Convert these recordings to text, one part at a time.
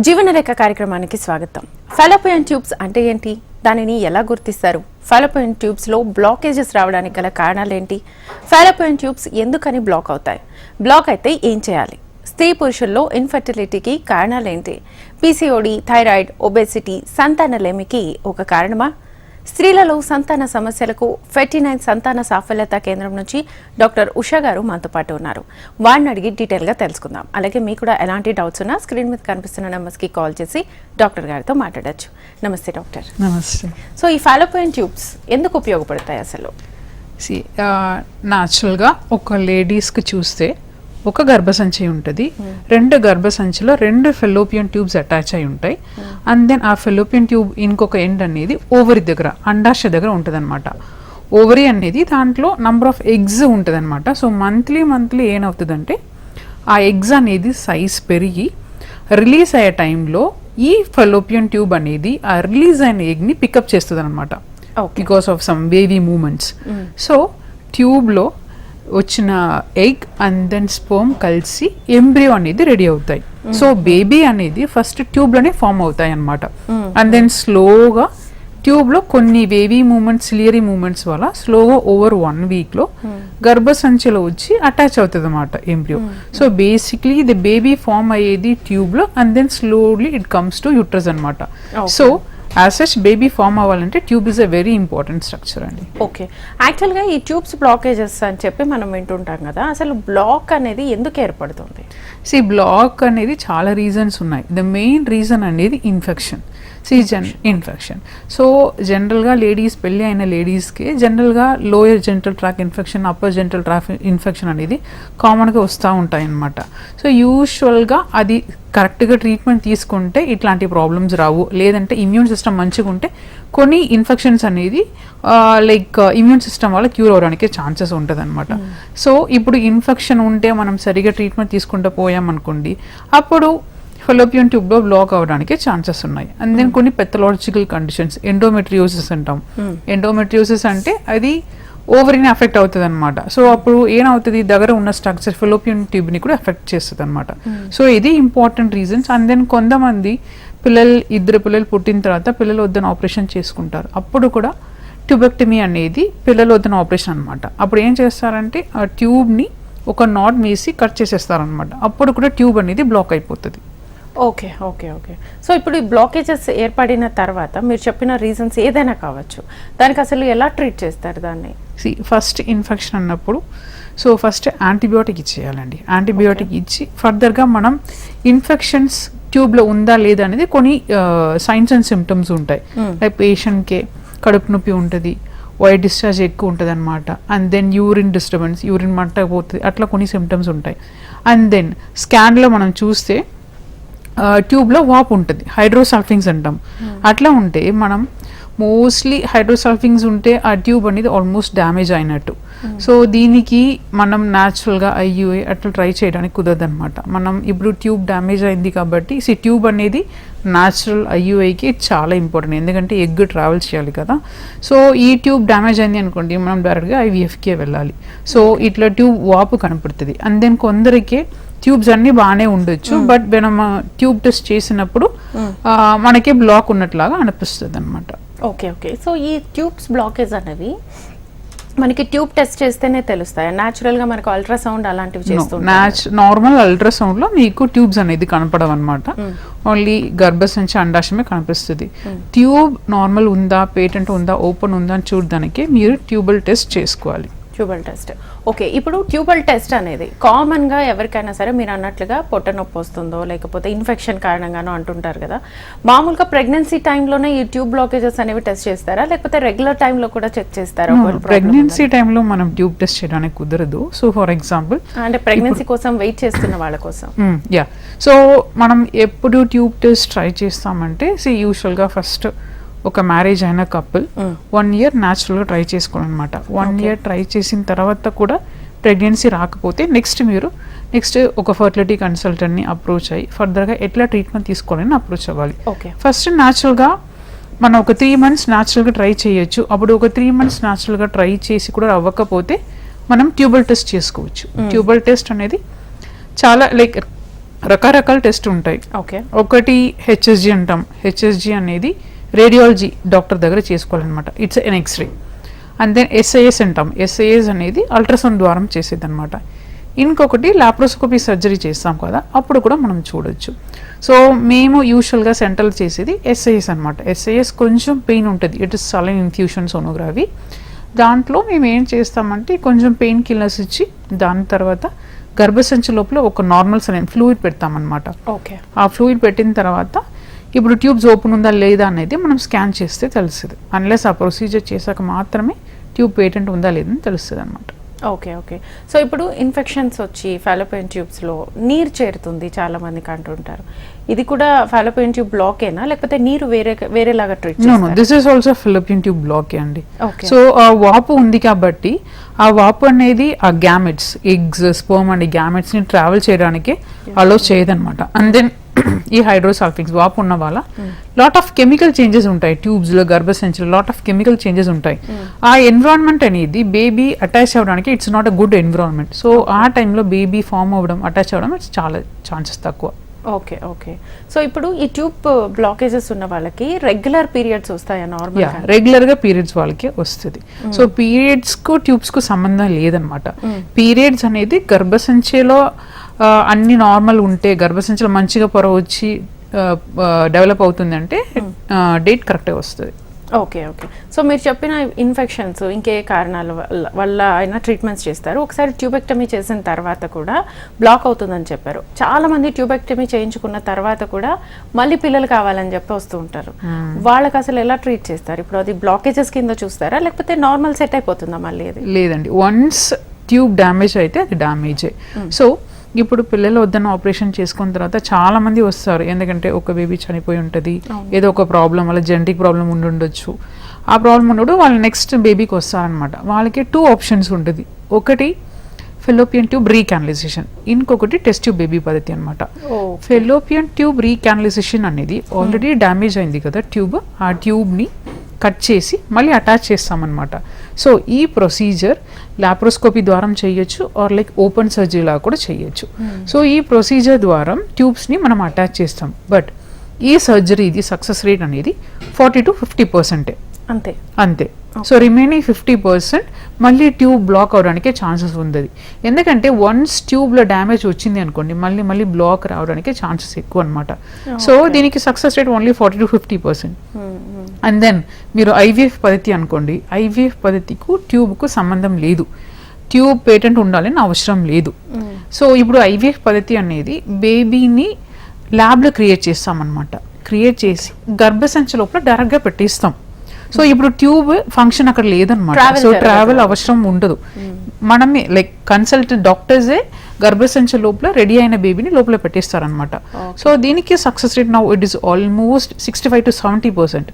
జీవనరేఖ కార్యక్రమానికి స్వాగతం. ఫాలోపోయన్ ట్యూబ్స్ అంటే ఏంటి? దానిని ఎలా గుర్తిస్తారు? ఫాలోపోయన్ ట్యూబ్స్లో బ్లాకేజెస్ రావడానికి గల కారణాలేంటి? ఫాలోపోయన్ ట్యూబ్స్ ఎందుకని బ్లాక్ అవుతాయి? బ్లాక్ అయితే ఏం చేయాలి? స్త్రీ పురుషుల్లో ఇన్ఫర్టిలిటీకి కారణాలేంటి? పీసీఓడి థైరాయిడ్ ఒబెసిటీ సంతానలేమికి ఒక కారణమా? స్త్రీలలో సంతాన సమస్యలకు ఫెర్టీ నైన్ సంతాన సాఫల్యత కేంద్రం నుంచి డాక్టర్ ఉషా గారు మనతో పాటు ఉన్నారు. వారిని అడిగి డీటెయిల్గా తెలుసుకుందాం. అలాగే మీకు కూడా ఎలాంటి డౌట్స్ ఉన్నా స్క్రీన్ మీద కనిపిస్తున్న నెంబర్స్కి కాల్ చేసి డాక్టర్ గారితో మాట్లాడొచ్చు. నమస్తే డాక్టర్. నమస్తే. సో ఈ ఫాలోపోయిన్ ట్యూబ్స్ ఎందుకు ఉపయోగపడతాయి అసలు? సి న్యాచురల్గా ఒక లేడీస్కి చూస్తే ఒక గర్భసంచి ఉంటుంది. రెండు గర్భసంచిలో రెండు ఫెలోపియన్ ట్యూబ్స్ అటాచ్ అయి ఉంటాయి. అండ్ దెన్ ఆ ఫెలోపియన్ ట్యూబ్ ఇంకొక ఎండ్ అనేది ఓవరి దగ్గర అండాశయ దగ్గర ఉంటుంది అనమాట ఓవరీ అనేది దాంట్లో నంబర్ ఆఫ్ ఎగ్స్ ఉంటుంది అనమాట సో మంత్లీ మంత్లీ ఏమవుతుందంటే ఆ ఎగ్స్ అనేది సైజ్ పెరిగి రిలీజ్ అయ్యే టైంలో ఈ ఫెలోపియన్ ట్యూబ్ అనేది ఆ రిలీజ్ అయిన ఎగ్ని పికప్ చేస్తుంది అనమాట because of some wavy movements so ట్యూబ్లో వచ్చిన ఎగ్ అండ్ దెన్ స్పోమ్ కలిసి ఎంబ్రియో అనేది రెడీ అవుతాయి. సో బేబీ అనేది ఫస్ట్ ట్యూబ్లోనే ఫామ్ అవుతాయి అనమాట అండ్ దెన్ స్లోగా ట్యూబ్లో కొన్ని వేవీ మూమెంట్స్ సిలియరీ మూమెంట్స్ వల్ల స్లోగా ఓవర్ వన్ వీక్లో గర్భసంచిలో వచ్చి అటాచ్ అవుతుంది అనమాట embryo so basically the baby form అయ్యేది ట్యూబ్లో and then slowly it comes to uterus అనమాట. So as such baby form అవ్వాలంటే tube is a very important structure అండి. ఓకే యాక్చువల్గా ఈ ట్యూబ్స్ బ్లాకేజెస్ అని చెప్పి మనం వింటుంటాం కదా అసలు బ్లాక్ అనేది ఎందుకు ఏర్పడుతుంది? సి బ్లాక్ అనేది చాలా రీజన్స్ ఉన్నాయి. ద మెయిన్ రీజన్ అనేది ఇన్ఫెక్షన్ సి జన్ ఇన్ఫెక్షన్ సో జనరల్గా లేడీస్ పెళ్ళి అయిన లేడీస్కి జనరల్గా lower genital tract infection upper genital tract infection అనేది కామన్గా వస్తూ ఉంటాయి అన్నమాట. సో యూజువల్గా అది కరెక్ట్గా ట్రీట్మెంట్ తీసుకుంటే ఇట్లాంటి ప్రాబ్లమ్స్ రావు. లేదంటే ఇమ్యూన్ సిస్టమ్ మంచిగా ఉంటే కొన్ని ఇన్ఫెక్షన్స్ అనేది లైక్ ఇమ్యూన్ సిస్టమ్ వల్ల క్యూర్ అవడానికి ఛాన్సెస్ ఉంటుంది అనమాట సో ఇప్పుడు ఇన్ఫెక్షన్ ఉంటే మనం సరిగా ట్రీట్మెంట్ తీసుకుంటూ పోయామనుకోండి అప్పుడు ఫెలోపియన్ ట్యూబ్లో బ్లాక్ అవడానికి ఛాన్సెస్ ఉన్నాయి. అండ్ దెన్ కొన్ని పెథలాజికల్ కండిషన్స్ ఎండోమెట్రియోసిస్ అంటాం. ఎండోమెట్రియోసిస్ అంటే అది ఓవరీని అఫెక్ట్ అవుతుంది అనమాట సో అప్పుడు ఏమవుతుంది? దగ్గర ఉన్న స్ట్రక్చర్ ఫిలోపియన్ ట్యూబ్ని కూడా ఎఫెక్ట్ చేస్తుంది అనమాట సో ఇది ఇంపార్టెంట్ రీజన్స్ అండ్ దెన్ కొంతమంది పిల్లలు ఇద్దరు పిల్లలు పుట్టిన తర్వాత పిల్లలు వద్దని ఆపరేషన్ చేసుకుంటారు. అప్పుడు కూడా ట్యూబెక్టమీ అనేది పిల్లలు వద్దని ఆపరేషన్ అనమాట అప్పుడు ఏం చేస్తారంటే ఆ ట్యూబ్ని ఒక నాట్ వేసి కట్ చేసేస్తారనమాట అప్పుడు కూడా ట్యూబ్ అనేది బ్లాక్ అయిపోతుంది. Okay okay okay. సో ఇప్పుడు ఈ బ్లాకేజెస్ ఏర్పడిన తర్వాత మీరు చెప్పిన రీజన్స్ ఏదైనా కావచ్చు. దానికి అసలు ఎలా ట్రీట్ చేస్తారు దాన్ని? సి ఫస్ట్ ఇన్ఫెక్షన్ అన్నప్పుడు సో ఫస్ట్ యాంటీబయోటిక్ ఇచ్చేయాలండి. యాంటీబయోటిక్ ఇచ్చి ఫర్దర్గా మనం ఇన్ఫెక్షన్స్ ట్యూబ్లో ఉందా లేదా అనేది కొన్ని సైన్స్ అండ్ సిమ్టమ్స్ ఉంటాయి. లైక్ పేషెంట్కి కడుపు నొప్పి ఉంటుంది వైట్ డిశ్చార్జ్ ఎక్కువ ఉంటుంది అనమాట and then urine disturbance urine మంట పోతుంది అట్లా కొన్ని సిమ్టమ్స్ ఉంటాయి. అండ్ దెన్ స్కాన్లో మనం చూస్తే ట్యూబ్లో వాపు ఉంటుంది. హైడ్రోసల్ఫింగ్స్ అంటాం. అట్లా ఉంటే మనం మోస్ట్లీ హైడ్రోసల్ఫింగ్స్ ఉంటే ఆ ట్యూబ్ అనేది ఆల్మోస్ట్ డ్యామేజ్ అయినట్టు. సో దీనికి మనం న్యాచురల్గా ఐయుఏ అట్లా ట్రై చేయడానికి కుదరదు అనమాట మనం ఇప్పుడు ట్యూబ్ డ్యామేజ్ అయింది కాబట్టి సి ట్యూబ్ అనేది న్యాచురల్ ఐయుఐకి చాలా ఇంపార్టెంట్. ఎందుకంటే ఎగ్ ట్రావెల్ చేయాలి కదా. సో ఈ ట్యూబ్ డ్యామేజ్ అయింది అనుకోండి మనం డైరెక్ట్గా ఐవీఎఫ్కే వెళ్ళాలి. సో ఇట్లా ట్యూబ్ వాపు కనపడుతుంది. అండ్ దెన్ కొందరికే ట్యూబ్స్ అన్ని బాగానే ఉండొచ్చు బట్ మనం ట్యూబ్ టెస్ట్ చేసినప్పుడు ఆ, మనకి బ్లాక్ ఉన్నట్లాగా అనిపిస్తుంది అనమాట ఓకే ఓకే సో ఈ ట్యూబ్స్ బ్లాకేజ్ అనేవి మనకి ట్యూబ్ టెస్ట్ చేస్తేనే తెలుస్తాయి? న్యాచురల్గా మనకు అల్ట్రాసౌండ్ అలాంటివి న్యాచ్ నార్మల్ అల్ట్రాసౌండ్లో మీకు ట్యూబ్స్ అనేది కనపడవు అనమాట ఓన్లీ గర్భసంచి అండాశయమే కనిపిస్తుంది. ట్యూబ్ నార్మల్ ఉందా పేటెంట్ ఉందా ఓపెన్ ఉందా అని చూడడానికి మీరు ట్యూబల్ టెస్ట్ చేసుకోవాలి. Tubal test. ఓకే ఇప్పుడు ట్యూబల్ టెస్ట్ అనేది కామన్గా ఎవరికైనా సరే మీరు అన్నట్లుగా పొట్ట నొప్పి వస్తుందో లేకపోతే ఇన్ఫెక్షన్ కారణంగానో అంటుంటారు కదా. మామూలుగా ప్రెగ్నెన్సీ టైంలోనే ఈ ట్యూబ్ బ్లాకేజెస్ అనేవి టెస్ట్ చేస్తారా? లేకపోతే రెగ్యులర్ టైంలో కూడా చెక్ చేస్తారా problem ప్రెగ్నెన్సీ టైంలో మనం ట్యూబ్ టెస్ట్ చేయడానికి కుదరదు. So for example? అంటే ప్రెగ్నెన్సీ కోసం వెయిట్ చేస్తున్న వాళ్ళ కోసం. యా సో మనం ఎప్పుడు ట్యూబ్ టెస్ట్ ట్రై చేస్తామంటే సి యూజువల్గా ఫస్ట్ ఒక మ్యారేజ్ అయిన కపుల్ వన్ ఇయర్ న్యాచురల్గా ట్రై చేసుకోవాలన్నమాట. వన్ ఇయర్ ట్రై చేసిన తర్వాత కూడా ప్రెగ్నెన్సీ రాకపోతే నెక్స్ట్ మీరు నెక్స్ట్ ఒక ఫర్టిలిటీ కన్సల్టెంట్ని అప్రోచ్ అయ్యి ఫర్దర్గా ఎట్లా ట్రీట్మెంట్ తీసుకోవాలని అప్రోచ్ అవ్వాలి. ఓకే ఫస్ట్ న్యాచురల్గా మనం ఒక త్రీ మంత్స్ న్యాచురల్గా ట్రై చేయొచ్చు. అప్పుడు ఒక త్రీ మంత్స్ న్యాచురల్గా ట్రై చేసి కూడా అవ్వకపోతే మనం ట్యూబల్ టెస్ట్ చేసుకోవచ్చు. ట్యూబల్ టెస్ట్ అనేది చాలా లైక్ రకరకాల టెస్ట్ ఉంటాయి. ఓకే ఒకటి హెచ్ఎస్జి అంటాం. హెచ్ఎస్జి అనేది రేడియాలజీ డాక్టర్ దగ్గర చేసుకోవాలన్నమాట. It's an X ray and then SIS అంటాం ఎస్ఐఎస్ అనేది అల్ట్రాసౌండ్ ద్వారా చేసేది అనమాట ఇంకొకటి లాప్రోస్కోపీ సర్జరీ చేస్తాం కదా అప్పుడు కూడా మనం చూడొచ్చు. సో మేము యూజువల్గా సెంట్రల్ చేసేది ఎస్ఐఎస్ అనమాట ఎస్ఐఎస్ కొంచెం పెయిన్ ఉంటుంది. It is saline infusion sonography దాంట్లో మేము ఏం చేస్తామంటే కొంచెం పెయిన్ కిల్లర్స్ ఇచ్చి దాని తర్వాత గర్భసంచి లోపల ఒక నార్మల్ సలైన్ ఫ్లూయిడ్ పెడతామన్నమాట. ఓకే ఆ ఫ్లూయిడ్ పెట్టిన తర్వాత ఇప్పుడు ట్యూబ్స్ ఓపెన్ ఉందా లేదా అనేది మనం స్కాన్ చేస్తే తెలుస్తుంది. అన్లెస్ ఆ ప్రొసీజర్ చేశాక మాత్రమే ట్యూబ్ పేటెంట్ ఉందా లేదని తెలుస్తుంది అనమాట ఓకే ఓకే. సో ఇప్పుడు ఇన్ఫెక్షన్స్ వచ్చి ఫాలోపియన్ ట్యూబ్స్లో నీరు చేరుతుంది చాలా మందికి అంటుంటారు. ఇది కూడా ఫాలోపియన్ ట్యూబ్ బ్లాకేనా లేకపోతే నీరు వేరే వేరేలాగా ట్రీట్ నో నో చేస్తారు? This is also fallopian tube block అండి. సో ఆ వాపు ఉంది కాబట్టి ఆ వాపు అనేది ఆ గ్యామెట్స్ ఎగ్స్ స్పోమ్ అండ్ గ్యామెట్స్ని ట్రావెల్ చేయడానికి అలో చేయదన్నమాట. అండ్ దెన్ ఈ హైడ్రోసాల్ఫిక్స్ వాపు ఉన్న వాళ్ళ. లాట్ ఆఫ్ కెమికల్ చేంజెస్ ఉంటాయి ట్యూబ్స్లో గర్భసంచిలో లాట్ ఆఫ్ కెమికల్ చేంజెస్ ఉంటాయి. ఆ ఎన్విరాన్మెంట్ అనేది బేబీ అటాచ్ అవ్వడానికి it's not a good environment so ఆ టైంలో బేబీ ఫామ్ అవ్వడం అటాచ్ అవ్వడం ఇట్స్ చాలా ఛాన్సెస్ తక్కువ. ఓకే ఓకే సో ఇప్పుడు ఈ ట్యూబ్ బ్లాకేజెస్ ఉన్న వాళ్ళకి రెగ్యులర్ పీరియడ్స్ వస్తాయా నార్మల్ రెగ్యులర్గా పీరియడ్స్ వాళ్ళకి వస్తుంది. సో పీరియడ్స్కు ట్యూబ్స్కు సంబంధం లేదనమాట పీరియడ్స్ అనేది గర్భసంచిలో అన్ని నార్మల్ ఉంటే గర్భసంచిలో మంచిగా పొర వచ్చి డెవలప్ అవుతుంది అంటే డేట్ కరెక్ట్గా వస్తుంది. Okay okay. సో మీరు చెప్పిన ఇన్ఫెక్షన్స్ ఇంకే కారణాల వల్ల వల్ల అయినా ట్రీట్మెంట్స్ చేస్తారు. ఒకసారి ట్యూబెక్టమీ చేసిన తర్వాత కూడా బ్లాక్ అవుతుందని చెప్పారు. చాలా మంది ట్యూబెక్టమీ చేయించుకున్న తర్వాత కూడా మళ్ళీ పిల్లలు కావాలని చెప్పి వస్తూ ఉంటారు. వాళ్ళకి అసలు ఎలా ట్రీట్ చేస్తారు? ఇప్పుడు అది బ్లాకేజెస్ కింద చూస్తారా? లేకపోతే నార్మల్ సెట్ అయిపోతుందా మళ్ళీ అది? లేదండి. వన్స్ ట్యూబ్ డ్యామేజ్ అయితే అది డ్యామేజే. సో ఇప్పుడు పిల్లలు వద్దన్న ఆపరేషన్ చేసుకున్న తర్వాత చాలా మంది వస్తారు. ఎందుకంటే ఒక బేబీ చనిపోయి ఉంటుంది. ఏదో ఒక ప్రాబ్లం వల్ల జెనటిక్ ప్రాబ్లం ఉండి ఉండొచ్చు. ఆ ప్రాబ్లం ఉన్నప్పుడు వాళ్ళు నెక్స్ట్ బేబీకి వస్తారనమాట వాళ్ళకి టూ ఆప్షన్స్ ఉంటుంది. ఒకటి ఫెలోపియన్ ట్యూబ్ రీకానలైజేషన్ ఇంకొకటి టెస్ట్ ట్యూబ్ బేబీ పద్ధతి అనమాట ఫెలోపియన్ ట్యూబ్ రీకానలైజేషన్ అనేది ఆల్రెడీ డ్యామేజ్ అయింది కదా ట్యూబ్ ఆ ట్యూబ్ని కట్ చేసి మళ్ళీ అటాచ్ చేస్తామన్నమాట. సో ఈ ప్రొసీజర్ లాప్రోస్కోపీ ద్వారా చేయొచ్చు ఆర్ లైక్ ఓపెన్ సర్జరీ లాగా కూడా చేయొచ్చు. సో ఈ ప్రొసీజర్ ద్వారా ట్యూబ్స్ని మనం అటాచ్ చేస్తాం. బట్ ఈ సర్జరీది సక్సెస్ రేట్ అనేది ఫార్టీ టు ఫిఫ్టీ పర్సెంటే అంతే. అంతే. సో రిమైనింగ్ ఫిఫ్టీ పర్సెంట్ మళ్ళీ ట్యూబ్ బ్లాక్ అవడానికి ఛాన్సెస్ ఉంది ఎందుకంటే వన్స్ ట్యూబ్లో డ్యామేజ్ వచ్చింది అనుకోండి మళ్ళీ మళ్ళీ బ్లాక్ రావడానికి ఛాన్సెస్ ఎక్కువ అనమాట సో దీనికి success rate only forty to fifty percent and then మీరు ఐవీఎఫ్ పద్ధతి అనుకోండి ఐవీఎఫ్ పద్ధతికు ట్యూబ్కు సంబంధం లేదు. ట్యూబ్ పేటెంట్ ఉండాలని అవసరం లేదు. సో ఇప్పుడు ఐవీఎఫ్ పద్ధతి అనేది బేబీని ల్యాబ్లో క్రియేట్ చేస్తామన్నమాట. క్రియేట్ చేసి గర్భసంచి లోపల డైరెక్ట్గా పెట్టిస్తాం. సో ఇప్పుడు ట్యూబ్ ఫంక్షన్ అక్కడ లేదనమాట సో. ట్రావెల్ అవసరం ఉండదు. మనమే లైక్ కన్సల్ట్ డాక్టర్సే గర్భసంచి లోపల రెడీ అయిన బేబీని లోపల పెట్టేస్తారనమాట సో దీనికి success rate now it is almost sixty five to seventy percent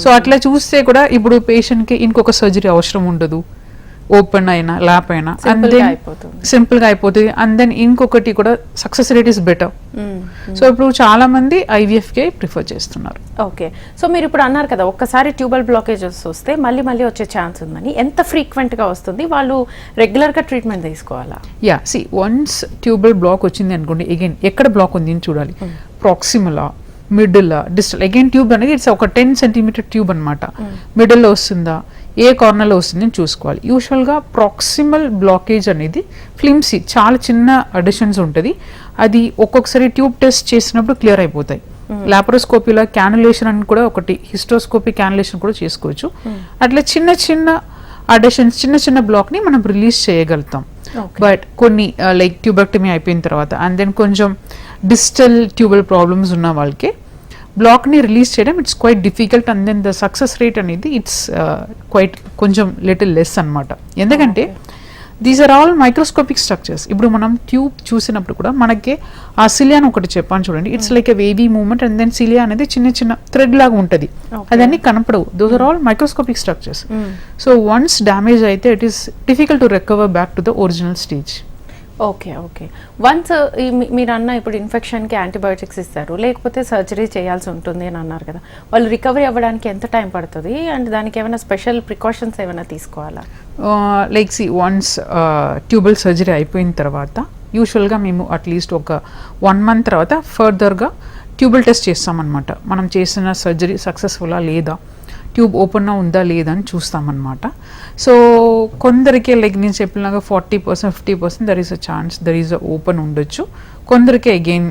so అట్లా చూస్తే కూడా ఇప్పుడు patient కి ఇంకొక సర్జరీ అవసరం ఉండదు. ఓపెన్ అయినా ల్యాప్ అయినా అండ్ దెన్ అయిపోతుంది. సింపుల్గా అయిపోతుంది. అండ్ దెన్ ఇంకొకటి కూడా success rate is better so ఇప్పుడు చాలా మంది ఐవీఎఫ్ కే ప్రిఫర్ చేస్తున్నారు. ఓకే సో మీరు ఇప్పుడు అన్నారు కదా ఒక్కసారి ట్యూబల్ బ్లాకేజెస్ వస్తే మళ్ళీ మళ్ళీ వచ్చే ఛాన్స్ ఉందని. ఎంత frequent గా వస్తుంది? వాళ్ళు regular గా ట్రీట్మెంట్ తీసుకోవాలా? Yeah see once tubal block వచ్చింది అనుకోండి అగైన్ ఎక్కడ బ్లాక్ ఉంది అని చూడాలి. ప్రాక్సిమలా మిడిల్ డిస్టల్ అగైన్ ట్యూబ్ అనేది ఇట్స్ ఒక టెన్ సెంటీమీటర్ ట్యూబ్ అనమాట మిడిల్లో వస్తుందా? ఏ కార్నర్లో వస్తుంది అని చూసుకోవాలి. యూజువల్గా ప్రాక్సిమల్ బ్లాకేజ్ అనేది ఫ్లిమ్సీ చాలా చిన్న అడిషన్స్ ఉంటుంది. అది ఒక్కొక్కసారి ట్యూబ్ టెస్ట్ చేసినప్పుడు క్లియర్ అయిపోతాయి. లాప్రోస్కోపీలో క్యానులేషన్ అని కూడా ఒకటి హిస్టోస్కోపీ క్యానులేషన్ కూడా చేసుకోవచ్చు. అట్లా చిన్న చిన్న అడిషన్స్ చిన్న చిన్న బ్లాక్ని మనం రిలీజ్ చేయగలుగుతాం. బట్ కొన్ని లైక్ ట్యూబెక్టమీ అయిపోయిన తర్వాత అండ్ దెన్ కొంచెం డిజిటల్ ట్యూబల్ ప్రాబ్లమ్స్ ఉన్న వాళ్ళకి బ్లాక్ని రిలీజ్ చేయడం it's quite difficult and then the success rate అనేది ఇట్స్ క్వైట్ కొంచెం లిటిల్ లెస్ అన్నమాట. ఎందుకంటే these are all microscopic structures. ఇప్పుడు మనం ట్యూబ్ చూసినప్పుడు కూడా మనకి ఆ సిలియా ఒకటి చెప్పాను చూడండి. It's like a wavy movement and then cilia అనేది చిన్న చిన్న థ్రెడ్ లాగా ఉంటుంది. అదన్నీ కనపడవు. Those are all microscopic structures so once damage అయితే it is difficult to recover back to the original stage okay okay once మీరు అన్న ఇప్పుడు ఇన్ఫెక్షన్కి యాంటీబయోటిక్స్ ఇస్తారు. లేకపోతే సర్జరీ చేయాల్సి ఉంటుంది అని అన్నారు కదా. వాళ్ళు రికవరీ అవ్వడానికి ఎంత టైం పడుతుంది? అండ్ దానికి ఏమైనా స్పెషల్ ప్రికాషన్స్ ఏమైనా తీసుకోవాలా? Like see once tubal surgery అయిపోయిన తర్వాత యూజువల్గా మేము అట్లీస్ట్ ఒక వన్ మంత్ తర్వాత ఫర్దర్గా ట్యూబుల్ టెస్ట్ చేస్తామన్నమాట. మనం చేసిన సర్జరీ సక్సెస్ఫుల్లా లేదా? ట్యూబ్ ఓపెన్ ఉందా లేదా అని చూస్తామన్నమాట. సో కొందరికి లైక్ నేను చెప్పినాక forty percent fifty percent there is a chance there is a open ఉండొచ్చు. కొందరికి again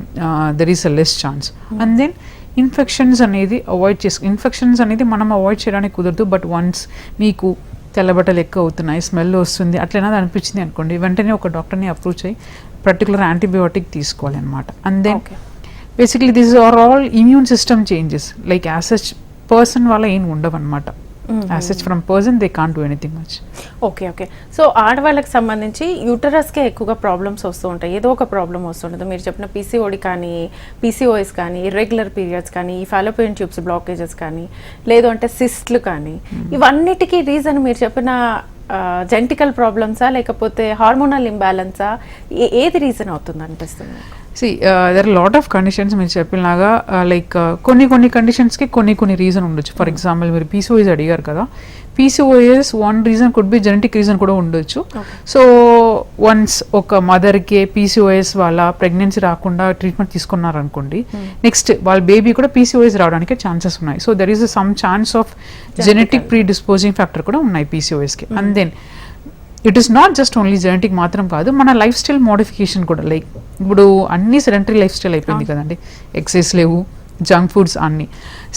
there is a less chance and then infections అనేది అవాయిడ్ చేసు ఇన్ఫెక్షన్స్ అనేది మనం అవాయిడ్ చేయడానికి కుదరదు బట్ వన్స్ మీకు తెల్లబట్టలు ఎక్కువ అవుతున్నాయి స్మెల్ వస్తుంది అట్లైనా అనిపించింది అనుకోండి వెంటనే ఒక డాక్టర్ని అప్రోచ్ అయ్యి పర్టికులర్ యాంటీబయోటిక్ తీసుకోవాలి అనమాట and then basically this are all immune system changes like as such person వల్ల ఏం ఉండవు అనమాట from person they do anything much okay okay so ఆడవాళ్ళకి సంబంధించి యూటరస్కే ఎక్కువగా ప్రాబ్లమ్స్ వస్తూ ఉంటాయి. ఏదో ఒక ప్రాబ్లం వస్తుంటుంది. మీరు చెప్పిన పీసీఓడి కానీ పీసీఓఎస్ కానీ ఇర్రెగ్యులర్ పీరియడ్స్ కానీ ఈ ఫాలోపియన్ ట్యూబ్స్ బ్లాకేజెస్ కానీ లేదు అంటే సిస్ట్లు కానీ ఇవన్నిటికీ రీజన్ మీరు చెప్పిన జెంటికల్ ప్రాబ్లమ్సా లేకపోతే హార్మోనల్ ఇంబ్యాలెన్సా ఏది రీజన్ అవుతుంది అనిపిస్తుంది? See there lot of conditions మీరు చెప్పినలాగా లైక్ కొన్ని కొన్ని కండిషన్స్కి కొన్ని కొన్ని రీజన్ ఉండొచ్చు. ఫర్ ఎగ్జాంపుల్ మీరు పీసీఓఎస్ అడిగారు కదా. PCOS one reason could be genetic reason కూడా ఉండొచ్చు. సో వన్స్ ఒక మదర్కి పీసీఓఎస్ వాళ్ళ ప్రెగ్నెన్సీ రాకుండా ట్రీట్మెంట్ తీసుకున్నారనుకోండి నెక్స్ట్ వాళ్ళ బేబీ కూడా పీసీఓఎస్ రావడానికి ఛాన్సెస్ ఉన్నాయి. So there is some chance of genetic predisposing factor కూడా ఉన్నాయి పీసీఓఎస్కి and then it is not just only genetic మాత్రం కాదు మన లైఫ్ స్టైల్ మోడిఫికేషన్ కూడా లైక్ ఇప్పుడు అన్ని సెడెంటరీ లైఫ్ స్టైల్ అయిపోయింది కదండి. ఎక్సైజ్ లేవు జంక్ ఫుడ్స్ అన్ని.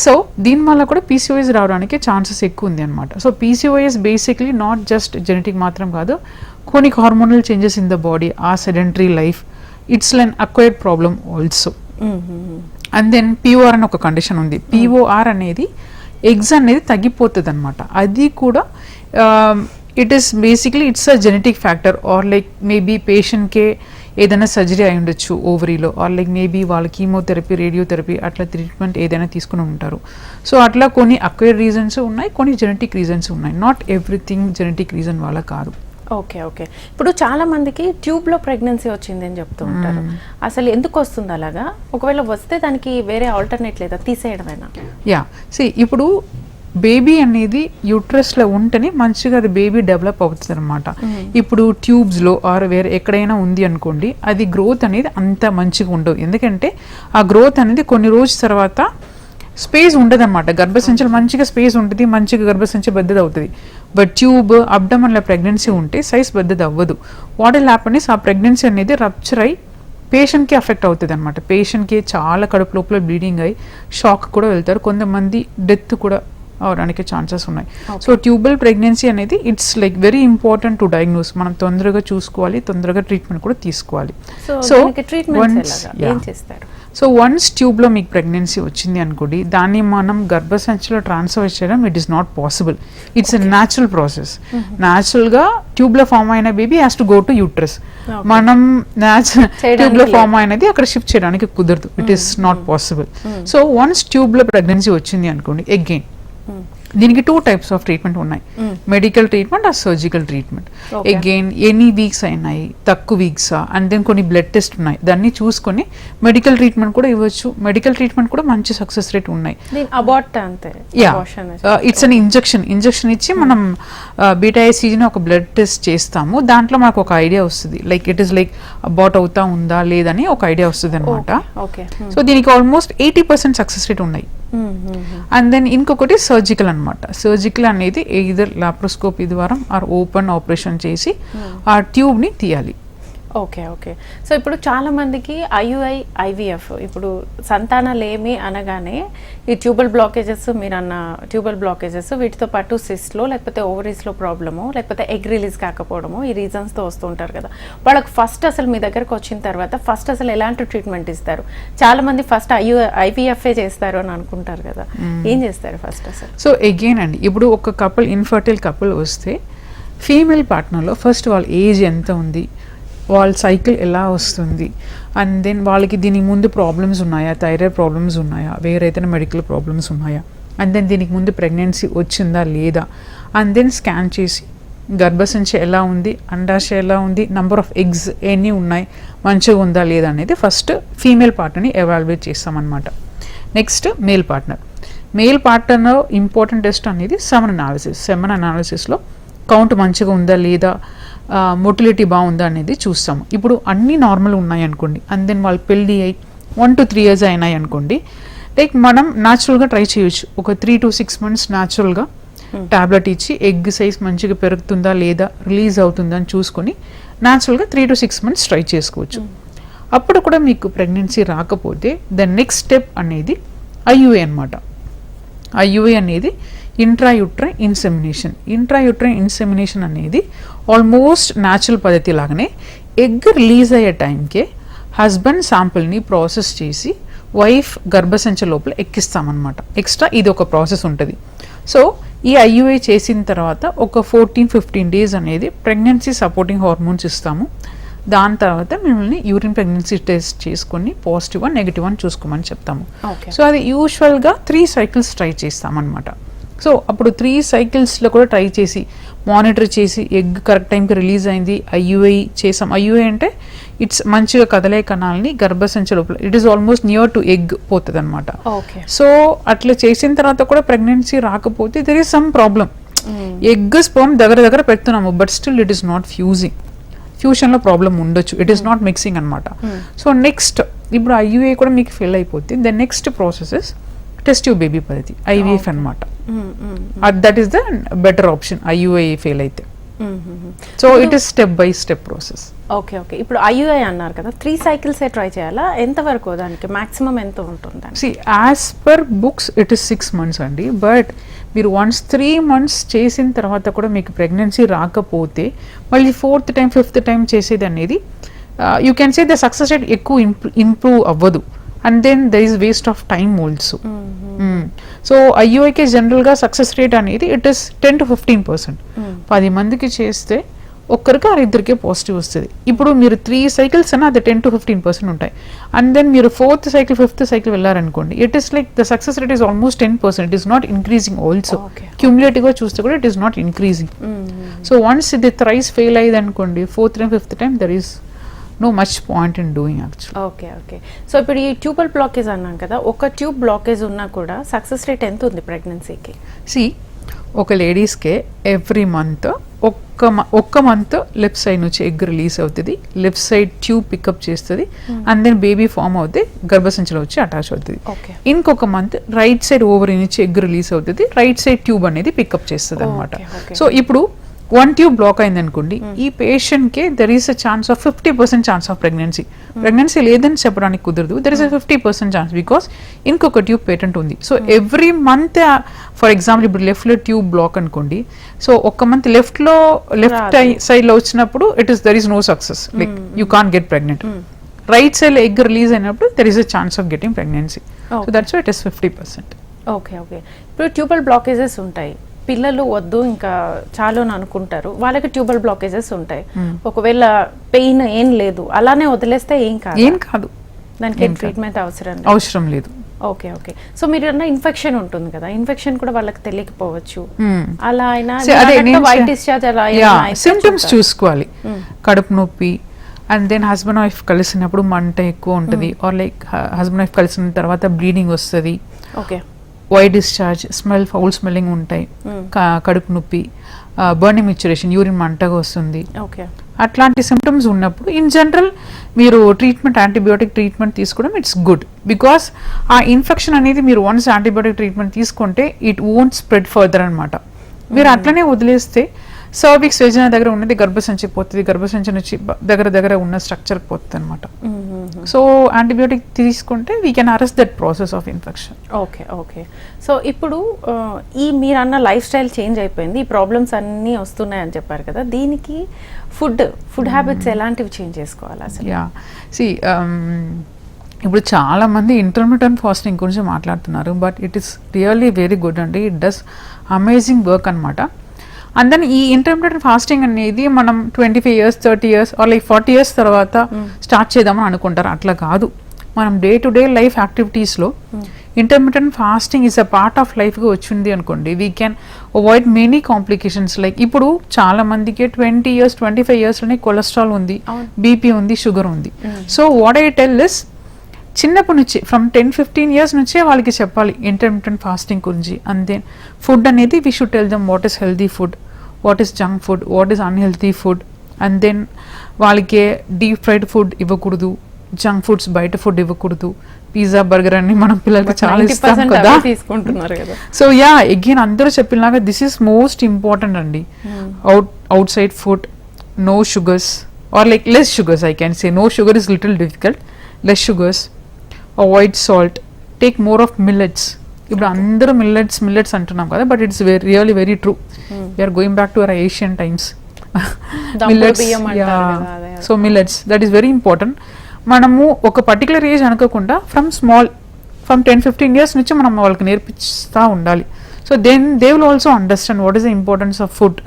సో దీనివల్ల కూడా పీసీఓఎస్ రావడానికి ఛాన్సెస్ ఎక్కువ ఉంది అనమాట so PCOS basically not just genetic మాత్రం కాదు కొన్ని hormonal changes in the body ఆ sedentary life it's line acquired problem also and then POR అని ఒక కండిషన్ ఉంది. పిఓఆర్ అనేది ఎగ్స్ అనేది తగ్గిపోతుంది అనమాట అది కూడా it is basically it's a genetic factor or like maybe పేషెంట్కే ఏదైనా సర్జరీ అయి ఉండొచ్చు ఓవరీలో. ఆర్ లైక్ మేబీ వాళ్ళ కీమోథెరపీ రేడియోథెరపీ అట్లా ట్రీట్మెంట్ ఏదైనా తీసుకుని ఉంటారు. సో అట్లా కొన్ని అక్వైర్ రీజన్స్ ఉన్నాయి కొన్ని జెనెటిక్ రీజన్స్ ఉన్నాయి. నాట్ ఎవ్రీథింగ్ జెనెటిక్ రీజన్ వల్ల కాదు. Okay okay. ఇప్పుడు చాలా మందికి ట్యూబ్లో ప్రెగ్నెన్సీ వచ్చింది అని చెప్తూ ఉంటారు. అసలు ఎందుకు వస్తుంది అలాగా? ఒకవేళ వస్తే దానికి వేరే ఆల్టర్నేట్ లేదా తీసేయడమేనా? యా సి ఇప్పుడు బేబీ అనేది యూట్రస్లో ఉంటేనే మంచిగా అది బేబీ డెవలప్ అవుతుంది అనమాట ఇప్పుడు ట్యూబ్స్లో ఆర్ వేరే ఎక్కడైనా ఉంది అనుకోండి అది గ్రోత్ అనేది అంత మంచిగా ఉండదు ఎందుకంటే ఆ గ్రోత్ అనేది కొన్ని రోజుల తర్వాత స్పేస్ ఉండదు అనమాట గర్భసంచులు మంచిగా స్పేస్ ఉంటుంది మంచిగా గర్భసంచి పెద్దది అవుతుంది బట్ ట్యూబ్ అబ్డమన్లో ప్రెగ్నెన్సీ ఉంటే సైజ్ పెద్దది అవ్వదు వాట్ విల్ హ్యాపన్ ఆ ప్రెగ్నెన్సీ అనేది రప్చర్ అయి పేషెంట్కి అఫెక్ట్ అవుతుంది అనమాట పేషెంట్కి చాలా కడుపు లోపల బ్లీడింగ్ అయ్యి షాక్ కూడా వెళ్తారు. కొంతమంది డెత్ కూడా అవడానికి ఛాన్సెస్ ఉన్నాయి. సో ట్యూబల్ ప్రెగ్నెన్సీ అనేది it's like very important to diagnose మనం తొందరగా చూసుకోవాలి తొందరగా ట్రీట్మెంట్ కూడా తీసుకోవాలి. సో సో వన్స్ ట్యూబ్లో మీకు ప్రెగ్నెన్సీ వచ్చింది అనుకోండి దాన్ని మనం గర్భసంచిలో ట్రాన్స్ఫర్ చేయడం it is not possible it's a natural process న్యాచురల్గా ట్యూబ్లో ఫామ్ అయిన baby has to go to uterus. మనం ట్యూబ్లో. ఫామ్ అయినది అక్కడ షిఫ్ట్ చేయడానికి కుదరదు. It is not possible so once ట్యూబ్లో ప్రెగ్నెన్సీ వచ్చింది అనుకోండి అగైన్ దీనికి టూ టైప్స్ ఆఫ్ ట్రీట్మెంట్ ఉన్నాయి. మెడికల్ ట్రీట్మెంట్ ఆ సర్జికల్ ట్రీట్మెంట్. అగైన్ ఎన్ని వీక్స్ అయినాయి తక్కువ వీక్సా అండ్ దెన్ కొన్ని బ్లడ్ టెస్ట్ ఉన్నాయి. దాన్ని చూసుకొని మెడికల్ ట్రీట్మెంట్ కూడా ఇవ్వచ్చు. మెడికల్ ట్రీట్మెంట్ కూడా మంచి సక్సెస్ రేట్ ఉన్నాయి. అబార్ట్ అంతే yeah it's an injection injection ఇచ్చి మనం బీటాఐసీజీని ఒక బ్లడ్ టెస్ట్ చేస్తాము. దాంట్లో మనకు ఒక ఐడియా వస్తుంది. Like it is like abort అవుతా ఉందా లేదని ఒక ఐడియా వస్తుంది అనమాట సో దీనికి almost eighty percent success rate ఉన్నాయి. అండ్ దెన్ ఇంకొకటి సర్జికల్ అన్నమాట. సర్జికల్ అనేది ఎయిదర్ లాప్రోస్కోపీ ద్వారా ఆర్ ఓపెన్ ఆపరేషన్ చేసి ఆ ట్యూబ్ని తీయాలి. Okay okay. సో ఇప్పుడు చాలా మందికి ఐయుఐ ఐవిఎఫ్ ఇప్పుడు సంతానలేమి అనగానే ఈ ట్యూబల్ బ్లాకేజెస్ మీరు అన్న ట్యూబల్ బ్లాకేజెస్ వీటితో పాటు సిస్ట్లో లేకపోతే ఓవరీస్లో ప్రాబ్లము లేకపోతే ఎగ్ రిలీజ్ కాకపోవడము ఈ రీజన్స్తో వస్తూ ఉంటారు కదా. వాళ్ళకి ఫస్ట్ అసలు మీ దగ్గరకు వచ్చిన తర్వాత ఫస్ట్ అసలు ఎలాంటి ట్రీట్మెంట్ ఇస్తారు? చాలా మంది ఫస్ట్ ఐయు ఐవీఎఫ్ఏ చేస్తారు అని అనుకుంటారు కదా. ఏం చేస్తారు ఫస్ట్ అసలు? సో అగైన్ అండి ఇప్పుడు ఒక కపుల్ ఇన్ఫర్టైల్ కపుల్ వస్తే ఫీమేల్ పార్ట్నర్లో ఫస్ట్ వాళ్ళ ఏజ్ ఎంత ఉంది? వాళ్ళ సైకిల్ ఎలా వస్తుంది? అండ్ దెన్ వాళ్ళకి దీనికి ముందు ప్రాబ్లమ్స్ ఉన్నాయా? థైరాయిడ్ ప్రాబ్లమ్స్ ఉన్నాయా? వేరైతే మెడికల్ ప్రాబ్లమ్స్ ఉన్నాయా? అండ్ దెన్ దీనికి ముందు ప్రెగ్నెన్సీ వచ్చిందా? లేదా? అండ్ దెన్ స్కాన్ చేసి గర్భసంచి ఎలా ఉంది? అండాశయ ఎలా ఉంది? నంబర్ ఆఫ్ ఎగ్స్ ఎన్ని ఉన్నాయి? మంచిగా ఉందా? లేదా? అనేది ఫస్ట్ ఫీమేల్ పార్ట్నర్ని ఎవాల్యుయేట్ చేస్తామన్నమాట. Next male partner male partner important test అనేది సెమన్ అనాలిసిస్ సెమన్ అనాలిసిస్లో కౌంట్ మంచిగా ఉందా? లేదా? మొటిలిటీ బాగుందా అనేది చూస్తాము. ఇప్పుడు అన్నీ నార్మల్ ఉన్నాయి అనుకోండి. అండ్ దెన్ వాళ్ళు పెళ్ళి అయి వన్ టు త్రీ ఇయర్స్ అయినాయి అనుకోండి. లైక్ మనం న్యాచురల్గా ట్రై చేయొచ్చు. ఒక త్రీ టు సిక్స్ మంత్స్ న్యాచురల్గా టాబ్లెట్ ఇచ్చి ఎగ్ సైజ్ మంచిగా పెరుగుతుందా లేదా రిలీజ్ అవుతుందా అని చూసుకొని న్యాచురల్గా three to six months try చేసుకోవచ్చు. అప్పుడు కూడా మీకు ప్రెగ్నెన్సీ రాకపోతే ద నెక్స్ట్ స్టెప్ అనేది ఐయుఏ అనమాట ఐయుఏ అనేది ఇంట్రాయుట్రై ఇన్సెమినేషన్ ఇంట్రాయుట్రై ఇన్సెమినేషన్ అనేది ఆల్మోస్ట్ న్యాచురల్ పద్ధతి లాగానే ఎగ్ రిలీజ్ అయ్యే టైంకే హస్బెండ్ శాంపుల్ని ప్రాసెస్ చేసి వైఫ్ గర్భసంచ లోపల ఎక్కిస్తామన్నమాట. ఎక్స్ట్రా ఇది ఒక ప్రాసెస్ ఉంటుంది. సో ఈ ఐయుఐ చేసిన తర్వాత ఒక ఫోర్టీన్ ఫిఫ్టీన్ డేస్ అనేది ప్రెగ్నెన్సీ సపోర్టింగ్ హార్మోన్స్ ఇస్తాము. దాని తర్వాత మిమ్మల్ని యూరిన్ ప్రెగ్నెన్సీ టెస్ట్ చేసుకొని పాజిటివ్ నెగిటివ్ అని చూసుకోమని చెప్తాము. సో అది యూజువల్గా త్రీ సైకిల్స్ ట్రై చేస్తామన్నమాట. సో అప్పుడు త్రీ సైకిల్స్లో కూడా ట్రై చేసి మానిటర్ చేసి ఎగ్ కరెక్ట్ టైంకి రిలీజ్ అయింది. ఐయుఐ చేసాం. ఐయుఐ అంటే ఇట్స్ మంచిగా కదలే కణాలని గర్భసంచ లోపల it is almost near to egg పోతుంది అనమాట సో అట్లా చేసిన తర్వాత కూడా ప్రెగ్నెన్సీ రాకపోతే there is some problem egg sperm దగ్గర దగ్గర పెడుతున్నాము but still it is not fusing ఫ్యూషన్లో problem ఉండొచ్చు. ఇట్ ఈస్ నాట్ మిక్సింగ్ అనమాట సో నెక్స్ట్ ఇప్పుడు ఐయుఏ కూడా మీకు ఫెయిల్ అయిపోతే the next process is test you baby పద్ధతి ఐవీఎఫ్ అనమాట that is the better option IUI fail అయితే. So it is step by step process okay okay ఇప్పుడు IUI అన్నారు కదా త్రీ సైకిల్సే ట్రై చేయాలా? ఎంత వరకు దానికి మాక్సిమం ఎంత ఉంటుంది see as per books it is six months అండి. బట్ మీరు వన్స్ త్రీ మంత్స్ చేసిన తర్వాత కూడా మీకు ప్రెగ్నెన్సీ రాకపోతే మళ్ళీ ఫోర్త్ టైం ఫిఫ్త్ టైం చేసేది అనేది you can say the success rate ఎక్కువ ఇంప్రూవ్ అవ్వదు. And then the is waste of time also so ఐయుఐకే జనరల్గా సక్సెస్ రేట్ అనేది it is ten to fifteen percent పది మందికి చేస్తే ఒక్కరికి ఆ ఇద్దరికే పాజిటివ్ వస్తుంది. ఇప్పుడు మీరు త్రీ సైకిల్స్ అన్న అది టెన్ టు ఫిఫ్టీన్ పర్సెంట్ ఉంటాయి. అండ్ దెన్ మీరు ఫోర్త్ సైకిల్ ఫిఫ్త్ సైకిల్ వెళ్ళారనుకోండి it is like the success rate is almost ten percent it is not increasing also. క్యూములేటివ్గా చూస్తే కూడా it is not increasing so once ఇది thrice fail అయ్యింది అనుకోండి fourth time fifth time there is no much point in doing actual okay okay so ఇప్పుడు ఈ tubal blockage అన్నాం కదా ఒక ట్యూబ్ బ్లాకేజ్ ఉన్నా కూడా సక్సెస్ రేట్ ఎంత ఉంది ప్రెగ్నెన్సీకి సి ఒక లేడీస్కే ఎవ్రీ మంత్ ఒక్క ఒక్క మంత్ లెఫ్ట్ సైడ్ నుంచి ఎగ్ రిలీజ్ అవుతుంది లెఫ్ట్ సైడ్ ట్యూబ్ పికప్ చేస్తుంది అండ్ దెన్ బేబీ ఫామ్ అవుతుంది గర్భసంచిలో వచ్చి అటాచ్ అవుతుంది. ఓకే ఇంకొక మంత్ రైట్ సైడ్ ఓవరీ నుంచి ఎగ్ రిలీజ్ అవుతుంది రైట్ సైడ్ ట్యూబ్ అనేది పికప్ చేస్తుంది అనమాట. సో ఇప్పుడు వన్ ట్యూబ్ బ్లాక్ అయింది అనుకోండి ఈ పేషెంట్కి there is a chance of fifty percent chance of pregnancy pregnancy లేదని చెప్పడానికి కుదరదు. There is a fifty percent chance because ఇంకొక ట్యూబ్ పేటెంట్ ఉంది. So every month for example ఇప్పుడు లెఫ్ట్లో ట్యూబ్ బ్లాక్ అనుకోండి సో ఒక మంత్ లెఫ్ట్లో లెఫ్ట్ సైడ్లో వచ్చినప్పుడు it is there is no success like you can get pregnant right side egg release అయినప్పుడు there is a chance of getting pregnancy so. That's it is fifty percent okay okay ఇప్పుడు tubal blockages ఉంటాయి. పిల్లలు వద్దు ఇంకా చాలు అని అనుకుంటారు. వాళ్ళకి ట్యూబల్ బ్లాకేజెస్ ఉంటాయి. ఒకవేళ పెయిన్ ఏం లేదు అలానే వదిలేస్తే ఏం కాదు. ఏం కాదు. దానికి. ట్రీట్మెంట్ అవసరం అవసరం లేదు. Okay okay. సో మీరు అన్న ఇన్ఫెక్షన్ ఉంటుంది కదా ఇన్ఫెక్షన్ కూడా వాళ్ళకి తెలియకపోవచ్చు. అలా అయినా వైట్ డిశ్చార్జ్ అలా symptoms చూసుకోవాలి. కడుపు నొప్పి అండ్ దెన్ హస్బెండ్ వైఫ్ కలిసినప్పుడు మంట ఎక్కువ ఉంటుంది. ఆర్ లైక్ హస్బెండ్ వైఫ్ కలిసిన తర్వాత బ్లీడింగ్ వస్తుంది. Okay. White discharge smell foul smelling ఉంటాయి. క- కడుపు నొప్పి బర్నింగ్ మిక్చరేషన్ యూరిన్ మంటగా వస్తుంది. అట్లాంటి సిమ్టమ్స్ ఉన్నప్పుడు ఇన్ జనరల్ మీరు ట్రీట్మెంట్ యాంటీబయోటిక్ ట్రీట్మెంట్ తీసుకోవడం ఇట్స్ గుడ్ బికాస్ ఆ ఇన్ఫెక్షన్ అనేది మీరు వన్స్ యాంటీబయోటిక్ ట్రీట్మెంట్ తీసుకుంటే ఇట్ ఓంట్ స్ప్రెడ్ ఫర్దర్ అనమాట మీరు అట్లనే వదిలేస్తే సర్విక్స్ వెజన దగ్గర ఉన్నది గర్భసంచి పోతుంది. గర్భసంచి నుంచి దగ్గర దగ్గర ఉన్న స్ట్రక్చర్కి పోతుంది అనమాట సో యాంటీబయోటిక్ తీసుకుంటే we can arrest that process of infection okay okay. So ఇప్పుడు ఈ మీరు అన్న లైఫ్ స్టైల్ చేంజ్ అయిపోయింది. ఈ ప్రాబ్లమ్స్ అన్నీ వస్తున్నాయని చెప్పారు కదా. దీనికి ఫుడ్ ఫుడ్ హ్యాబిట్స్ ఎలాంటివి చేంజ్ చేసుకోవాలి అసలు? యా. సి um, ఇప్పుడు చాలా మంది ఇంటర్మీడియట్ ఫాస్టింగ్ గురించి మాట్లాడుతున్నారు but it is really very good అండి. ఇట్ డస్ అమేజింగ్ వర్క్ అనమాట అండ్ దెన్ ఈ ఇంటర్మీడియట్ ఫాస్టింగ్ అనేది మనం twenty five years thirty years or like forty years తర్వాత స్టార్ట్ చేద్దామని అనుకుంటారు. అట్లా కాదు. మనం డే టు డే లైఫ్ యాక్టివిటీస్లో intermediate fasting is a part of లైఫ్గా వచ్చింది అనుకోండి. We can avoid many complications like ఇప్పుడు చాలా మందికి ట్వంటీ ఇయర్స్ ట్వంటీ ఫైవ్ ఇయర్స్లోనే కొలెస్ట్రాల్ ఉంది. బీపీ ఉంది షుగర్ ఉంది. So what I tell is చిన్నప్పటి నుంచి ఫ్రమ్ టెన్ ఫిఫ్టీన్ ఇయర్స్ నుంచే వాళ్ళకి చెప్పాలి ఇంటర్మీడియట్ ఫాస్టింగ్ గురించి. అంతే. ఫుడ్ అనేది we should tell them what is healthy food what is junk food what is unhealthy food and then వాళ్ళకి డీప్ ఫ్రైడ్ ఫుడ్ ఇవ్వకూడదు జంక్ ఫుడ్స్ బయట ఫుడ్ ఇవ్వకూడదు. పిజ్జా బర్గర్ అన్ని మనం పిల్లలకి చాలా ఇస్తాం పర్సెంట్ కదా. తీసుకుంటున్నారు కదా. సో యా అగైన్ అందరూ చెప్పినలాగా దిస్ ఈస్ మోస్ట్ ఇంపార్టెంట్ అండి. Out outside food no sugars or like less sugars I can say no sugar is little difficult less sugars avoid salt take more of millets ఇప్పుడు అందరూ millets millets అంటున్నాం కదా but it's very really very true we are going back to our Asian times అదే. So millets that is very important మనము ఒక particular age అనుకోకుండా from small from ten fifteen years నుంచి మనం వాళ్ళకి నేర్పిస్తూ ఉండాలి. So then they will also understand what is the importance of food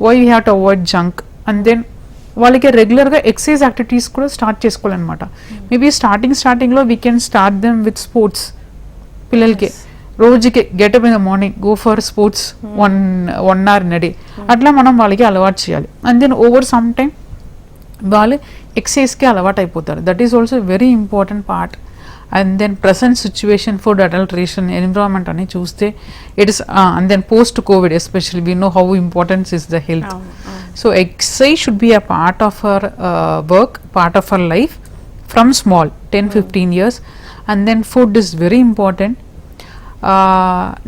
why you have to avoid junk and then వాళ్ళకి రెగ్యులర్గా ఎక్సర్సైజ్ యాక్టివిటీస్ కూడా స్టార్ట్ చేసుకోవాలన్నమాట. మేబీ స్టార్టింగ్ స్టార్టింగ్లో we can start them with sports పిల్లలకి రోజుకి get up in the morning go for sports one one hour in day అట్లా మనం వాళ్ళకి అలవాటు చేయాలి. And then over some time వాళ్ళు ఎక్సైజ్కి అలవాటు అయిపోతారు. That is also very important part and then present situation food adulteration environment అని చూస్తే it is and then post covid especially we know how importance is the health so exercise should be a part of our uh, work, part of life from small, 10 15 years. And then food is very important.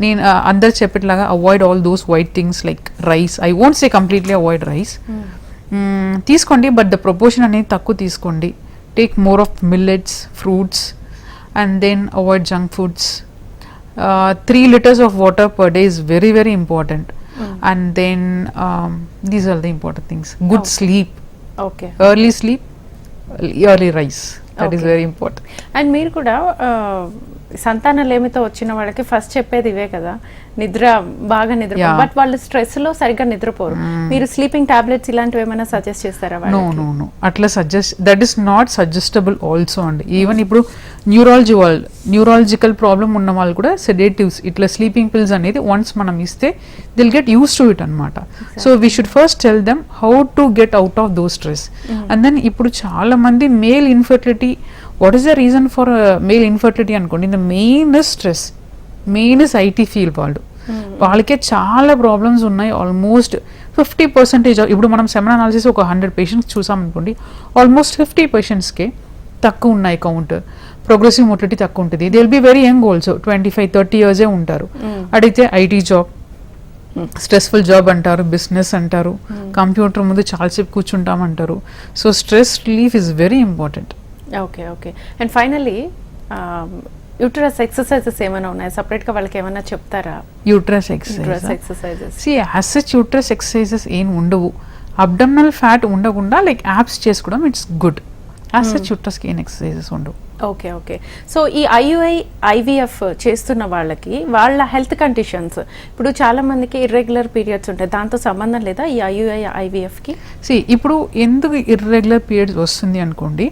నేను అందరు చెప్పేట్లాగా avoid all those white things like rice I won't say completely avoid rice తీసుకోండి but the proportion అనేది తక్కువ తీసుకోండి. Take more of millets fruits and then avoid junk foods three litres of water per day is very very important and then um, these are the important things good Okay. sleep okay early sleep early rise that is Okay. very important and మీరు కూడా ఆ, సంతాన లేమితో వచ్చిన వాళ్ళకి first చెప్పేది ఇవే కదా నిద్ర బాగా నిద్ర. బట్ వాళ్ళు స్ట్రెస్లో సరిగ్గా నిద్రపోరు. మీరు స్లీపింగ్ టాబ్లెట్స్ ఇలాంటివి ఏమైనా సజెస్ట్ చేస్తారా వాళ్ళకి? no no. అట్లా suggest that is not suggestable also అండి. ఈవెన్ ఇప్పుడు న్యూరాలజీ వాళ్ళు న్యూరాలజికల్ ప్రాబ్లమ్ ఉన్న వాళ్ళు కూడా సెడేటివ్స్ ఇట్లా స్లీపింగ్ పిల్స్ అనేది వన్స్ మనం ఇస్తే they'll get used to it అనమాట so we should first tell them how to get out of those stress and then ఇప్పుడు చాలా మంది male infertility what is the reason for male infertility అనుకోండి the main stress main is IT field వాళ్ళు. వాళ్ళకే చాలా ప్రాబ్లమ్స్ ఉన్నాయి. Almost fifty percentage ఇప్పుడు మనం సెమెన్ అనాలిసిస్ ఒక హండ్రెడ్ పేషెంట్స్ చూసామనుకోండి ఆల్మోస్ట్ ఫిఫ్టీ పేషెంట్స్కే తక్కువ ఉన్నాయి కౌంట్ ప్రోగ్రెసివ్ మోటిలిటీ తక్కువ ఉంటుంది. They will be very young also twenty five thirty ఇయర్సే ఉంటారు అడిగితే ఐటీ జాబ్ స్ట్రెస్ఫుల్ జాబ్ అంటారు బిజినెస్ అంటారు కంప్యూటర్ ముందు చాలాసేపు కూర్చుంటాం అంటారు. So stress relief is very important okay okay and finally uterus exercises ఏమైనా ఉన్నాయి? సపరేట్గా వాళ్ళకి ఏమైనా చెప్తారా? Uterus uterus exercise exercises see as such uterus exercises ఏం ఉండవు. అబ్డమినల్ ఫ్యాట్ ఉండకుండా లైక్ యాప్స్ చేసుకోవడం ఇట్స్ గుడ్ యాజ్ సచ్ యూట్రస్కి ఏం ఎక్సర్సైజెస్ ఉండవు. ఓకే ఓకే సో ఈ ఐయుఐ ఐవీఎఫ్ చేస్తున్న వాళ్ళకి వాళ్ళ హెల్త్ కండిషన్స్ ఇప్పుడు చాలా మందికి ఇర్రెగ్యులర్ పీరియడ్స్ ఉంటాయి. దాంతో సంబంధం లేదా ఈ ఐయుఐ ఐవీఎఫ్కి? సి ఇప్పుడు ఎందుకు ఇర్రెగ్యులర్ పీరియడ్స్ వస్తుంది అనుకోండి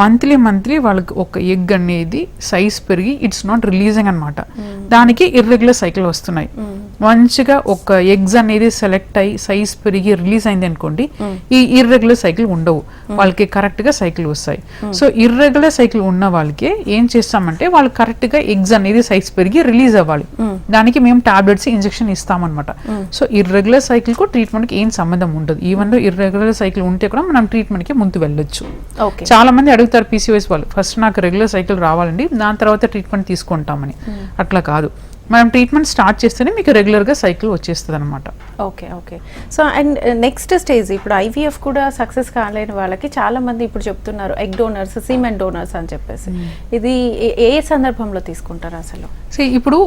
మంత్లీ మంత్లీ వాళ్ళకి ఒక ఎగ్ అనేది సైజ్ పెరిగి ఇట్స్ నాట్ రిలీజింగ్ అనమాట దానికి ఇర్రెగ్యులర్ సైకిల్ వస్తున్నాయి. మంచిగా ఒక ఎగ్స్ అనేది సెలెక్ట్ అయ్యి సైజ్ పెరిగి రిలీజ్ అయింది అనుకోండి ఈ ఇర్రెగ్యులర్ సైకిల్ ఉండవు. వాళ్ళకి కరెక్ట్గా సైకిల్ వస్తాయి. సో ఇర్రెగ్యులర్ సైకిల్ ఉన్న వాళ్ళకి ఏం చేస్తామంటే వాళ్ళు కరెక్ట్గా ఎగ్స్ అనేది సైజ్ పెరిగి రిలీజ్ అవ్వాలి. దానికి మేము టాబ్లెట్స్ ఇంజెక్షన్ ఇస్తామన్నమాట. సో ఇర్రెగ్యులర్ సైకిల్కు ట్రీట్మెంట్కి ఏం సంబంధం ఉండదు. ఈవెన్ ఇర్రెగ్యులర్ సైకిల్ ఉంటే కూడా మనం ట్రీట్మెంట్కి ముందు వెళ్ళొచ్చు. చాలా మంది అడుగుతారు పీసీఓఎస్ వాళ్ళు ఫస్ట్ నాకు రెగ్యులర్ సైకిల్ రావాలండి దాని తర్వాత ట్రీట్మెంట్ తీసుకుంటామని. అట్లా కాదు. మనం ట్రీట్మెంట్ స్టార్ట్ చేస్తేనే మీకు రెగ్యులర్గా సైకిల్ వచ్చేస్తుంది అనమాట okay okay so and next stage ఇప్పుడు ఐవీఎఫ్ కూడా సక్సెస్ కాలేని వాళ్ళకి చాలా మంది ఇప్పుడు చెప్తున్నారు ఎగ్ డోనర్స్ సీమెన్ డోనర్స్ అని చెప్పేసి. ఇది ఏ- ఏ సందర్భంలో తీసుకుంటారు అసలు? సో ఇప్పుడు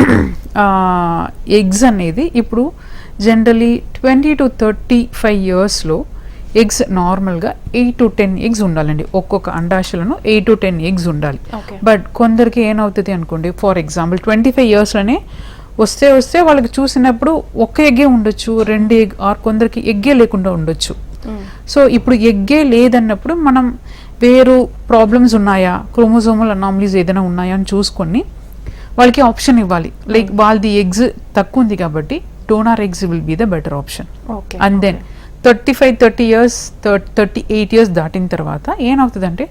ఎగ్స్ అనేది ఇప్పుడు generally twenty two thirty five ఇయర్స్లో ఎగ్స్ నార్మల్గా ఎయిట్ టు టెన్ ఎగ్స్ ఉండాలండి. ఒక్కొక్క అండాశలను ఎయిట్ టు టెన్ ఎగ్స్ ఉండాలి. బట్ కొందరికి ఏమవుతుంది అనుకోండి. ఫర్ ఎగ్జాంపుల్ ట్వంటీ ఫైవ్ ఇయర్స్లోనే వస్తే వస్తే వాళ్ళకి చూసినప్పుడు ఒక్క ఎగ్గే ఉండొచ్చు రెండు ఎగ్ ఆర్ కొందరికి ఎగ్గే లేకుండా ఉండొచ్చు. సో ఇప్పుడు ఎగ్గే లేదన్నప్పుడు మనం వేరు ప్రాబ్లమ్స్ ఉన్నాయా క్రోమోజోమల్ అనామలీస్ ఏదైనా ఉన్నాయా అని చూసుకొని వాళ్ళకి ఆప్షన్ ఇవ్వాలి. లైక్ వాళ్ళది ఎగ్స్ తక్కువ ఉంది కాబట్టి donor eggs will be the better option. Okay. And then thirty five thirty years thirty eight years దాటిన తర్వాత ఏమవుతుందంటే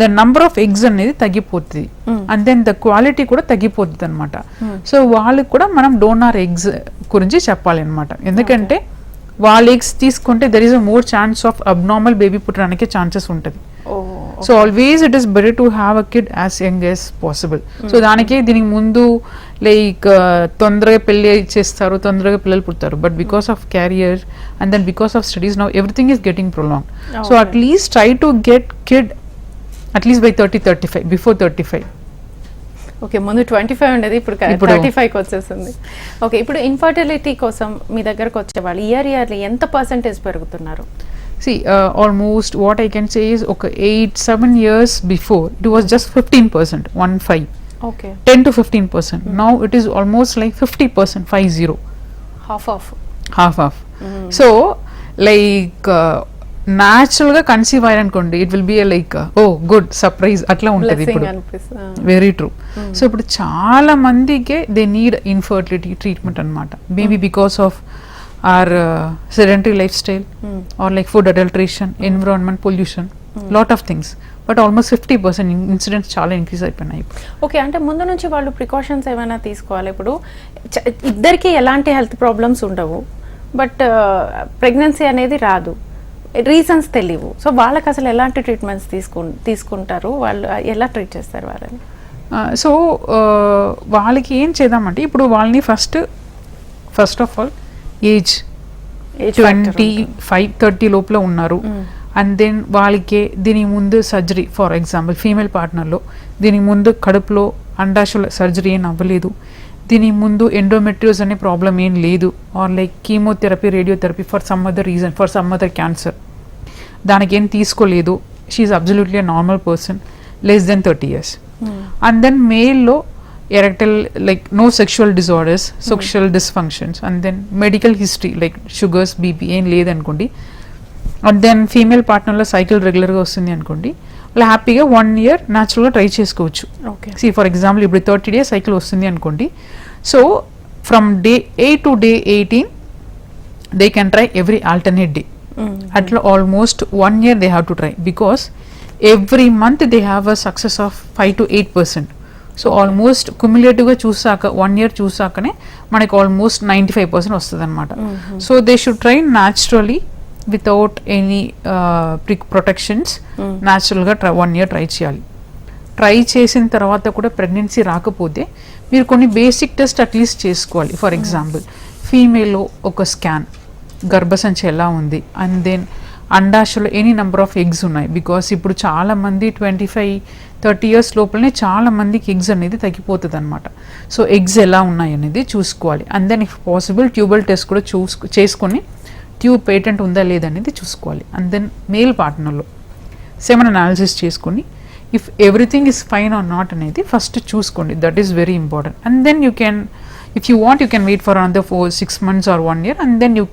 ద నంబర్ ఆఫ్ ఎగ్స్ అనేది తగ్గిపోతుంది అండ్ దెన్ ద క్వాలిటీ కూడా తగ్గిపోతుంది అనమాట సో వాళ్ళకి కూడా మనం డోనార్ ఎగ్స్ గురించి చెప్పాలి అనమాట ఎందుకంటే వాళ్ళ ఎగ్స్ తీసుకుంటే there is a more chance of abnormal baby పుట్టడానికి ఛాన్సెస్ ఉంటుంది. So always it is better to have a kid as young as possible so దానికే దీనికి ముందు లైక్ తొందరగా పెళ్ళి చేస్తారు తొందరగా పిల్లలు పుడతారు. But because of career and then because of studies now everything is getting prolong so. At least try to get kid at least by thirty thirty five before thirty five okay ముందు twenty five ఉండేది ఇప్పుడు ఇప్పుడు- thirty ఫైవ్కి వచ్చేసింది okay ఇప్పుడు infertility కోసం మీ దగ్గరకు వచ్చేవాళ్ళు ఇయర్ ఇయర్లీ ఎంత పర్సంటేజ్ పెరుగుతున్నారు? See, uh, almost what I can say is okay, eight, seven years before it was just 15%, one five, okay 10 to 15%. Now it is almost like 50%, five zero, half of half half. So, like, uh, natural గా conceive అయ్యారనుకోండి it will be like oh good surprise అట్లా ఉంటుంది blessing ఇప్పుడు అనిపిస్తుంది very true so ఇప్పుడు చాలా మందికే they need infertility treatment అనమాట maybe because of our sedentary lifestyle or like food adulteration environment pollution lot of things but almost fifty percent incidents చాలా increase అయిపోయినాయి. ఓకే అంటే ముందు నుంచి వాళ్ళు ప్రికాషన్స్ ఏమైనా తీసుకోవాలి? ఇప్పుడు ఇద్దరికి ఎలాంటి హెల్త్ ప్రాబ్లమ్స్ ఉండవు. బట్ ప్రెగ్నెన్సీ అనేది రాదు. రీజన్స్ తెలియవు సో వాళ్ళకి అసలు ఎలాంటి ట్రీట్మెంట్స్ తీసుకు తీసుకుంటారు? వాళ్ళు ఎలా ట్రీట్ చేస్తారు వాళ్ళని? సో వాళ్ళకి ఏం చేద్దామంటే ఇప్పుడు వాళ్ళని first first of all age twenty. Five thirty లోపల ఉన్నారు. అండ్ దెన్ వాళ్ళకి దీని ముందు సర్జరీ ఫర్ ఎగ్జాంపుల్ ఫీమేల్ పార్ట్నర్లో దీని ముందు కడుపులో అండాశుల సర్జరీ ఏం అవ్వలేదు. దీని ముందు ఎండోమెట్రియోస్ అనే ప్రాబ్లం ఏం లేదు. Or like chemotherapy radiotherapy for some other reason for some other cancer దానికి ఏం తీసుకోలేదు. She absolutely normal person less than thirty years and then మేల్లో erectile like no sexual disorders sexual dysfunctions and then medical history like sugars BP ఏం లేదనుకోండి and then female పార్ట్నర్లో cycle రెగ్యులర్గా వస్తుంది అనుకోండి. వాళ్ళు హ్యాపీగా వన్ ఇయర్ న్యాచురల్గా ట్రై చేసుకోవచ్చు. ఓకే సి ఫర్ ఎగ్జాంపుల్ ఇప్పుడు థర్టీ డేస్ సైకిల్ వస్తుంది అనుకోండి. So from day eight to day eighteen they can try every alternate day అట్లా almost one year they have to try because every month they have a success of five to eight percent so almost కుమ్యులేటివ్గా చూసాక one year చూసాకనే మనకి almost ninety five percent వస్తుంది అనమాట so they should try naturally without any prick protections న్యాచురల్గా try one year try చేయాలి. Try చేసిన తర్వాత కూడా ప్రెగ్నెన్సీ రాకపోతే మీరు కొన్ని బేసిక్ టెస్ట్ అట్లీస్ట్ చేసుకోవాలి. ఫర్ ఎగ్జాంపుల్ ఫీమేల్లో ఒక స్కాన్ గర్భసంచి ఎలా ఉంది? అండ్ దెన్ అండాశలో ఎనీ నెంబర్ ఆఫ్ ఎగ్స్ ఉన్నాయి. బికాస్ ఇప్పుడు చాలా మంది ట్వంటీ ఫైవ్ థర్టీ ఇయర్స్ లోపలనే చాలా మందికి ఎగ్స్ అనేది తగ్గిపోతుంది అనమాట సో ఎగ్స్ ఎలా ఉన్నాయి అనేది చూసుకోవాలి. And then if possible tubal test కూడా చూసు చేసుకొని ట్యూబ్ పేటెంట్ ఉందా లేదనేది చూసుకోవాలి. అండ్ దెన్ మేల్ పార్ట్నర్లో సెమన్ అనాలిసిస్ చేసుకొని if everything is fine or not అనేది ఫస్ట్ చూసుకోండి. That is very important and then you can if you want you can wait for another four six months or one year and then you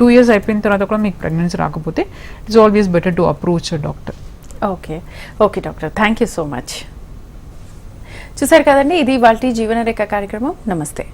two years అయిపోయిన తర్వాత కూడా మీకు pregnancy రాకపోతే it's always better to approach doctor okay. Okay doctor. Thank you so much. చూసారు కదండి ఇది వాళ్ళ జీవనరేఖ కార్యక్రమం. నమస్తే.